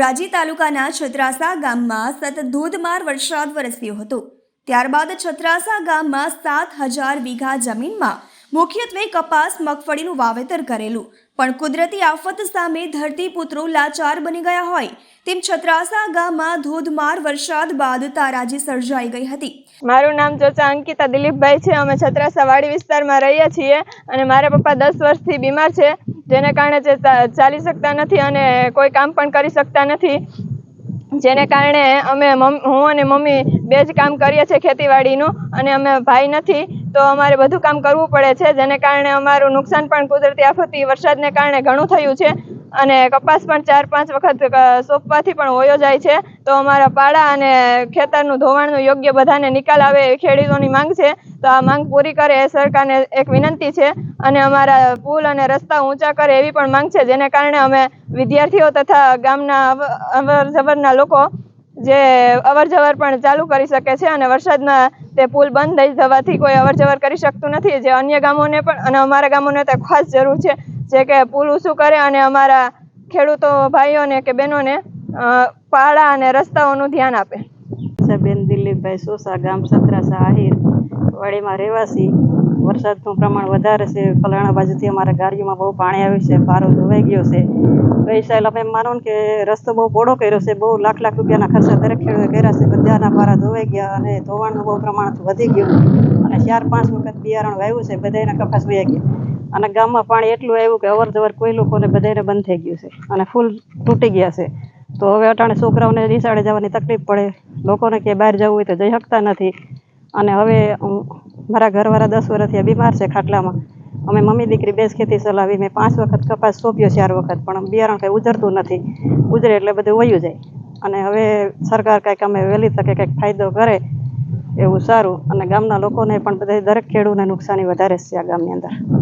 ધોરાજી તાલુકાના છત્રાસા ગામમાં સતત ધોધમાર વરસાદ વરસ્યો હતો. ત્યારબાદ છત્રાસા ગામમાં સાત હજાર વીઘા જમીનમાં મુખ્યત્વે કપાસ, મગફળીનું વાવેતર કરેલું. પણ કુદરતી આફત સામે ધરતીપુત્રો લાચાર બની ગયા હોય તેમ છત્રાસા ગામમાં ધોધમાર વરસાદ બાદ તારાજી સર્જાઈ ગઈ હતી. મારું નામ ચોચા અંકિતા દિલીપભાઈ છે. અમે છત્રાસા વાડી વિસ્તારમાં રહીએ છીએ અને મારા પપ્પા દસ વર્ષથી બીમાર છે. જેને કારણે જે ચાલી શકતા નથી અને કોઈ કામ પણ કરી શકતા નથી. જેને કારણે અમે હું અને મમ્મી બે જ કામ કરીએ છીએ ખેતીવાડીનું અને અમે ભાઈ નથી. તો અમારે બધું કામ કરવું પડે છે, જેને કારણે અમારું નુકસાન પણ કુદરતી આફતી વરસાદને કારણે ઘણું થયું છે અને કપાસ પણ ચાર પાંચ વખત સોંપવાથી પણ હોયો જાય છે. તો અમારા પાડા અને ખેતરનું ધોવાણનું યોગ્ય બધાને નિકાલ આવે એ ખેડૂતોની માંગ છે. તો આ માંગ પૂરી કરે એ સરકારને એક વિનંતી છે અને અમારા પુલ અને રસ્તા ઊંચા કરે એવી પણ માંગ છે, જેને કારણે અમે વિદ્યાર્થીઓ તથા ગામના અવ- અવર જવરના લોકો જે અવર જવર પણ ચાલુ કરી શકે છે અને વરસાદમાં તે પુલ બંધ થઈ જવાથી કોઈ અવર જવર કરી શકતું નથી. જે અન્ય ગામોને પણ અને અમારા ગામોને તો ખાસ જરૂર છે જે કે પુલ ઊંચું કરે અને અમારા ખેડૂતો ભાઈઓને કે બહેનોને પાળા અને રસ્તાઓનું ધ્યાન આપે. બેન દિલીપભાઈ સોસા ગામ સત્રાસા આહિર વાડીમાં રહેવાસી. વરસાદનું પ્રમાણ વધારે છે. પલાણા બાજુથી અમારા ગાડીઓમાં બહુ પાણી આવ્યું છે. પારો ધોવાઈ ગયો છે. તો એ સાહેબ અમે માનો કે રસ્તો બહુ પોળો કર્યો છે. બહુ લાખ લાખ રૂપિયાના ખર્ચા દરેક ખેડૂતે કર્યા છે. બધાના પારા ધોવાઈ ગયા અને ધોવાણનું બહુ પ્રમાણ વધી ગયું. અને ચાર પાંચ વખત બિયારણ વાવ્યું છે. બધાના કપાસ વહી ગયા. અને ગામમાં પાણી એટલું આવ્યું કે અવર જવર કોઈ લોકોને બધાને બંધ થઈ ગયું છે. અને ફૂલ તૂટી ગયા છે. તો હવે અટાણે છોકરાઓને નિશાળે જવાની તકલીફ પડે. લોકોને ક્યાંય બહાર જવું હોય તો જઈ શકતા નથી. અને હવે મારા ઘરવાળા દસ વર્ષથી બીમાર છે ખાટલામાં. અમે મમ્મી દીકરી બેસ ખેતી ચલાવી, મેં પાંચ વખત કપાસ સોંપ્યો ચાર વખત, પણ બિયારણ કંઈ ઉજરતું નથી. ઉજરે એટલે બધું વયું જાય. અને હવે સરકાર કંઈક અમે વહેલી તકે કંઈક ફાયદો કરે એવું સારું. અને ગામના લોકોને પણ બધા દરેક ખેડૂતને નુકસાની વધારે છે આ ગામની અંદર.